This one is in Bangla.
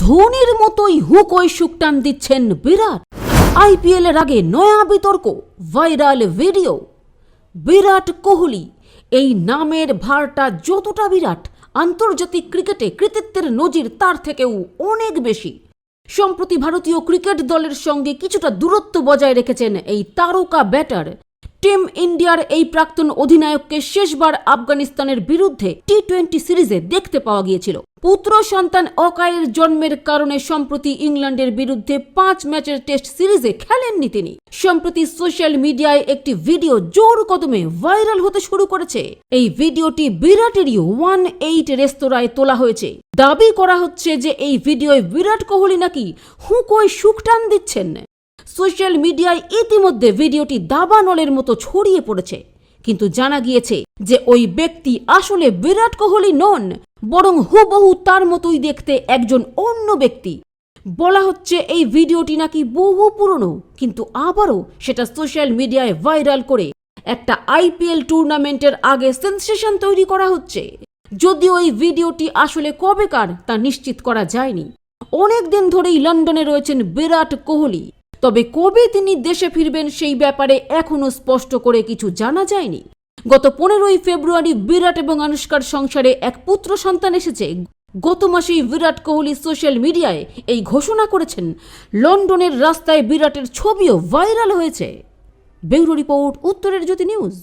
ধোনির মতোই হুকোয় সুকটান দিচ্ছেন বিরাট। আইপিএল এর আগে নয়া বিতর্ক, ভাইরাল ভিডিও। বিরাট কোহলি, এই নামের ভারটা যতটা বিরাট, আন্তর্জাতিক ক্রিকেটে কৃতিত্বের নজির তার থেকেও অনেক বেশি। সম্প্রতি ভারতীয় ক্রিকেট দলের সঙ্গে কিছুটা দূরত্ব বজায় রেখেছেন এই তারকা ব্যাটার। টিম ইন্ডিয়ার এই প্রাক্তন অধিনায়ককে শেষবার আফগানিস্তানের বিরুদ্ধে টি টোয়েন্টি সিরিজে দেখতে পাওয়া গিয়েছিল। পুত্র সন্তান অকায়ের জন্মের কারণে সম্প্রতি ইংল্যান্ডের বিরুদ্ধে পাঁচ ম্যাচের টেস্ট সিরিজে খেলেননি তিনি। সম্প্রতি সোশ্যাল মিডিয়ায় একটি ভিডিও জোর কদমে ভাইরাল হতে শুরু করেছে। এই ভিডিওটি বিরাটেরই ওয়ান এইট রেস্তোরাঁয় তোলা হয়েছে। দাবি করা হচ্ছে যে এই ভিডিওয় বিরাট কোহলি নাকি হুঁকোয় সুখটান দিচ্ছেন। সোশ্যাল মিডিয়ায় ইতিমধ্যে ভিডিওটি দাবানলের মতো ছড়িয়ে পড়েছে। কিন্তু জানা গিয়েছে যে ওই ব্যক্তি আসলে বিরাট কোহলি নন, বরং হুবহু তার মতোই দেখতে একজন অন্য ব্যক্তি। বলা হচ্ছে এই ভিডিওটি নাকি বহু পুরনো, কিন্তু আবারও সেটা সোশ্যাল মিডিয়ায় ভাইরাল করে একটা আইপিএল টুর্নামেন্টের আগে সেন্সেশন তৈরি করা হচ্ছে। যদিও এই ভিডিওটি আসলে কবেকার তা নিশ্চিত করা যায়নি। অনেক দিন ধরেই লন্ডনে রয়েছেন বিরাট কোহলি। তবে কবে তিনি দেশে ফিরবেন সেই ব্যাপারে এখনও স্পষ্ট করে কিছু জানা যায়নি। গত পনেরোই ফেব্রুয়ারি বিরাট এবং আনুষ্কার সংসারে এক পুত্র সন্তান এসেছে। গত মাসেই বিরাট কোহলি সোশ্যাল মিডিয়ায় এই ঘোষণা করেছেন, লন্ডনের রাস্তায় বিরাটের ছবিও ভাইরাল হয়েছে। ব্যুরো রিপোর্ট, উত্তরের জ্যোতি নিউজ।